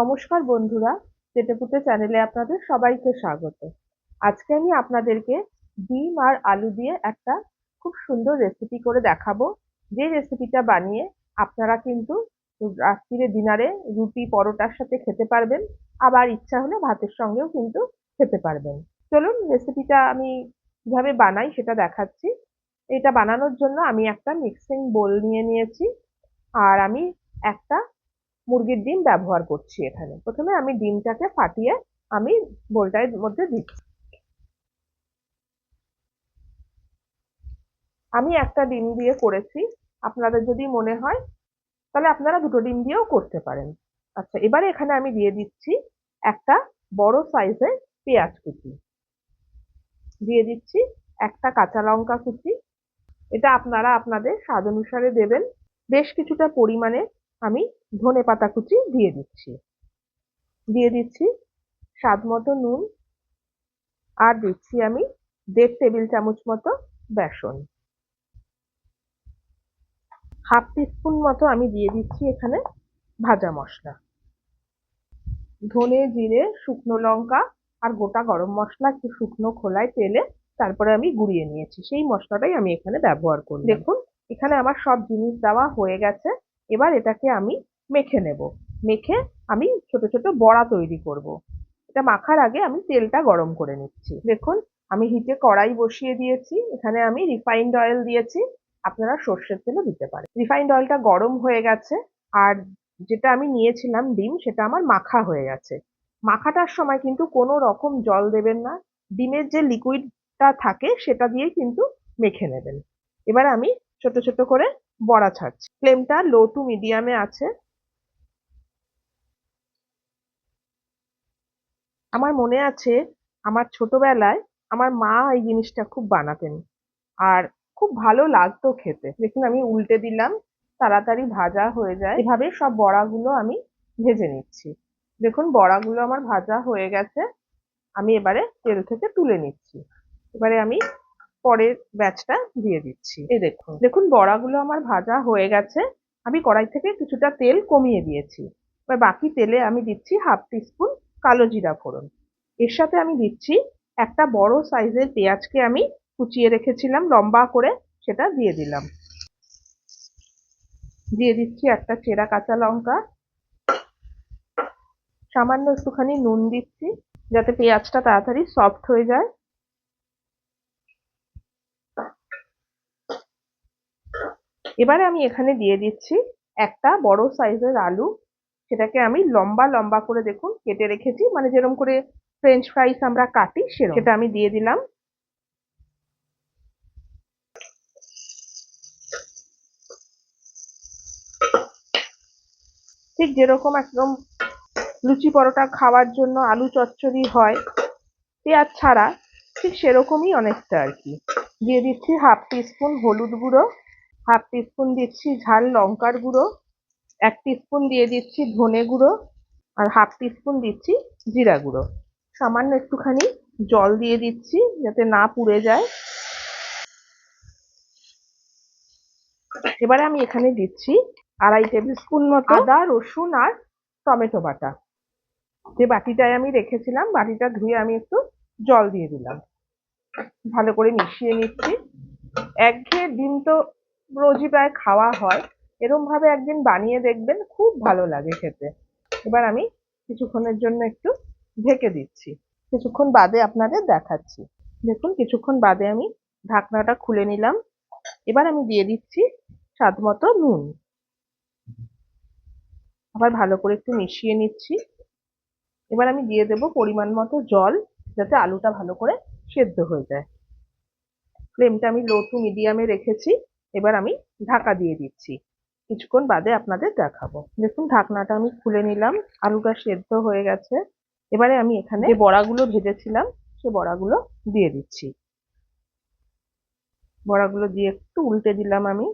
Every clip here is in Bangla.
নমস্কার বন্ধুরা, চেটেপুটে চ্যানেলে আপনাদের সবাইকে স্বাগত। আজকে আমি আপনাদেরকে ডিম আর আলু দিয়ে একটা খুব সুন্দর রেসিপি করে দেখাবো। যে রেসিপিটা বানিয়ে আপনারা কিন্তু রাত্রিরে ডিনারে রুটি, পরোটার সাথে খেতে পারবেন, আবার ইচ্ছা হলে ভাতের সঙ্গেও কিন্তু খেতে পারবেন। চলুন রেসিপিটা আমি কীভাবে বানাই সেটা দেখাচ্ছি। এটা বানানোর জন্য আমি একটা মিক্সিং বোল নিয়ে নিয়েছি, আর আমি একটা মুরগির ডিম ব্যবহার করছি এখানে। প্রথমে আমি ডিমটাকে ফাটিয়ে আমি বোলটার মধ্যে দিচ্ছি। আমি একটা ডিম দিয়ে করেছি। আপনাদের যদি মনে হয়, তাহলে আপনারা দুটো ডিম দিয়েও করতে পারেন। আচ্ছা এবারে এখানে আমি দিয়ে দিচ্ছি একটা বড় সাইজের পেঁয়াজ কুচি। দিয়ে দিচ্ছি একটা কাঁচা লঙ্কা কুচি। এটা আপনারা আপনাদের স্বাদ অনুসারে দেবেন। বেশ কিছুটা পরিমাণে আমি ধনে পাতা কুচি দিয়ে দিচ্ছি। দিয়ে দিচ্ছি স্বাদ মতো নুন আর দিচ্ছি আমি দেড় টেবিল চামচ মতো বেসন। হাফ টিস্পুন মতো আমি দিয়ে দিচ্ছি এখানে ভাজা মশলা। ধনে, জিরে, শুকনো লঙ্কা আর গোটা গরম মশলা একটু শুকনো খোলায় তেলে তারপরে আমি গুঁড়িয়ে নিয়েছি। সেই মশলাটাই আমি এখানে ব্যবহার করি দেখুন, এখানে আমার সব জিনিস দেওয়া হয়ে গেছে। এবার এটাকে আমি মেখে নেব। মেখে আমি ছোট ছোট বড়া তৈরি করব। এটা মাখার আগে আমি তেলটা গরম করে নিচ্ছি। দেখুন, আমি হিটে কড়াই বসিয়ে দিয়েছি। এখানে আমি রিফাইন্ড অয়েল দিয়েছি। আপনারা সর্ষের তেলও দিতে পারেন। রিফাইন্ড অয়েলটা গরম হয়ে গেছে। আর যেটা আমি নিয়েছিলাম ডিম, সেটা আমার মাখা হয়ে গেছে। মাখাটার সময় কিন্তু কোনো রকম জল দেবেন না। ডিমের যে লিকুইডটা থাকে, সেটা দিয়ে কিন্তু মেখে নেবেন। এবার আমি ছোট ছোট করে বড়া ছাড়ছি। ফ্লেমটা লো টু মিডিয়ামে আছে। আমার মনে আছে আমার ছোটবেলায় আমার মা এই জিনিসটা খুব বানাতেন। আর খুব ভালো লাগতো খেতে। দেখুন, আমি উল্টে দিলাম, তাড়াতাড়ি ভাজা হয়ে যায়। এভাবে সব বড়াগুলো আমি ভেজে নিচ্ছি। দেখুন, বড়াগুলো আমার ভাজা হয়ে গেছে। আমি এবারে তেল থেকে তুলে নিচ্ছি। এবারে আমি পরের ব্যাচটা দিয়ে দিচ্ছি। এই দেখুন দেখুন, বড়াগুলো আমার ভাজা হয়ে গেছে। আমি কড়াই থেকে কিছুটা তেল কমিয়ে দিয়েছি। এবার বাকি তেলে আমি দিচ্ছি হাফ টিস্পুন কালো জিরা ফোড়ন। এর সাথে আমি দিচ্ছি একটা বড় সাইজের পেঁয়াজকে আমি কুচিয়ে রেখেছিলাম, লম্বা করে সেটা দিয়ে দিলাম। দিয়ে দিচ্ছি একটা চেরা কাঁচা লঙ্কা। সামান্য একটুখানি নুন দিচ্ছি যাতে পেঁয়াজটা তাড়াতাড়ি সফট হয়ে যায়। এবারে আমি এখানে দিয়ে দিচ্ছি একটা বড় সাইজের আলু। সেটাকে আমি লম্বা লম্বা করে দেখুন, কেটে রেখেছি। মানে যেরকম করে ফ্রেঞ্চ ফ্রাইস আমরা কাটি সেরকম সেটা আমি দিয়ে দিলাম। ঠিক যেরকম একদম লুচি পরোটা খাওয়ার জন্য আলু চচ্চড়ি হয়, পেঁয়াজ ছাড়া, ঠিক সেরকমই অনেকটা আর কি। দিয়ে দিচ্ছি হাফ টিস্পুন হলুদ গুঁড়ো হাফ টিস্পুন দিচ্ছি ঝাল লঙ্কার গুঁড়ো। এক টিস্পুন দিয়ে দিচ্ছি ধনে গুঁড়ো আর হাফ টিস্পুন দিচ্ছি জিরা গুঁড়ো। সামান্য একটুখানি জল দিয়ে দিচ্ছি যাতে না পুড়ে যায়। এবারে আমি এখানে দিচ্ছি আড়াই টেবিল স্পুন মতো আদা রসুন আর টমেটো বাটা। যে বাটিটায় আমি রেখেছিলাম বাটিটা ধুয়ে আমি একটু জল দিয়ে দিলাম। ভালো করে মিশিয়ে নিচ্ছি। একঘেয়ে ডিম তো রোজই প্রায় খাওয়া হয়। এরম ভাবে একদিন বানিয়ে দেখবেন, খুব ভালো লাগে খেতে। এবার আমি কিছুক্ষণের জন্য একটু ঢেকে দিচ্ছি। কিছুক্ষণ বাদে আপনাদের দেখাচ্ছি। দেখুন, কিছুক্ষণ বাদে আমি ঢাকনাটা খুলে নিলাম। এবার আমি দিয়ে দিচ্ছি স্বাদ মতো নুন। আবার ভালো করে একটু মিশিয়ে নিচ্ছি। এবার আমি দিয়ে দেব পরিমাণ মতো জল, যাতে আলুটা ভালো করে সেদ্ধ হয়ে যায়। ফ্লেমটা আমি লো টু মিডিয়ামে রেখেছি। এবার আমি ঢাকা দিয়ে দিচ্ছি। কিছুক্ষণ বাদে আপনাদের দেখাবো। দেখুন, ঢাকনাটা আমি খুলে নিলাম। আলুটা সেদ্ধ হয়ে গেছে। এবারে আমি এখানে যে বড়াগুলো ভেজেছিলাম, সে বড়াগুলো দিয়ে দিচ্ছি। বড়াগুলো দিয়ে একটু উল্টে দিলাম আমি।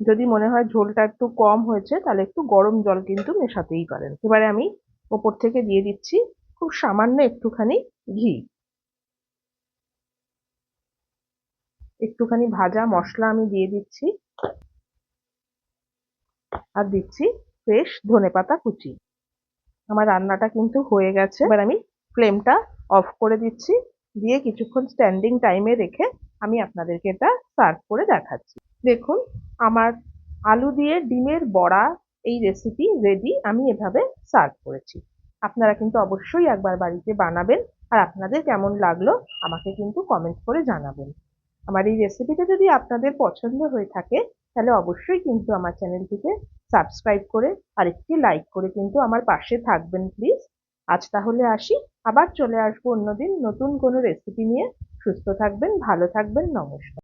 যদি মনে হয় ঝোলটা একটু কম হয়েছে, তাহলে একটু গরম জল কিন্তু মেশাতেই পারেন। এবারে আমি ওপর থেকে দিয়ে দিচ্ছি খুব সামান্য একটুখানি ঘি। একটুখানি ভাজা মশলা আমি দিয়ে দিচ্ছি। আর দিচ্ছি ফ্রেশ ধনে পাতা কুচি। আমার রান্নাটা কিন্তু হয়ে গেছে। এবার আমি ফ্লেমটা অফ করে দিচ্ছি। দিয়ে কিছুক্ষণ স্ট্যান্ডিং টাইমে রেখে আমি আপনাদেরকে এটা সার্ভ করে দেখাচ্ছি। দেখুন, আমার আলু দিয়ে ডিমের বড়া এই রেসিপি রেডি আমি এভাবে সার্ভ করেছি। আপনারা কিন্তু অবশ্যই একবার বাড়িতে বানাবেন আর আপনাদের কেমন লাগল আমাকে কিন্তু কমেন্ট করে জানাবেন। আমার এই রেসিপিটা যদি আপনাদের পছন্দ হয়ে থাকে তাহলে অবশ্যই কিন্তু আমার চ্যানেলটিকে সাবস্ক্রাইব করে আরেকটি লাইক করে কিন্তু আমার পাশে থাকবেন প্লিজ আজ তাহলে আসি, আবার চলে আসব অন্যদিন নতুন কোনো রেসিপি নিয়ে। সুস্থ থাকবেন, ভালো থাকবেন, নমস্কার।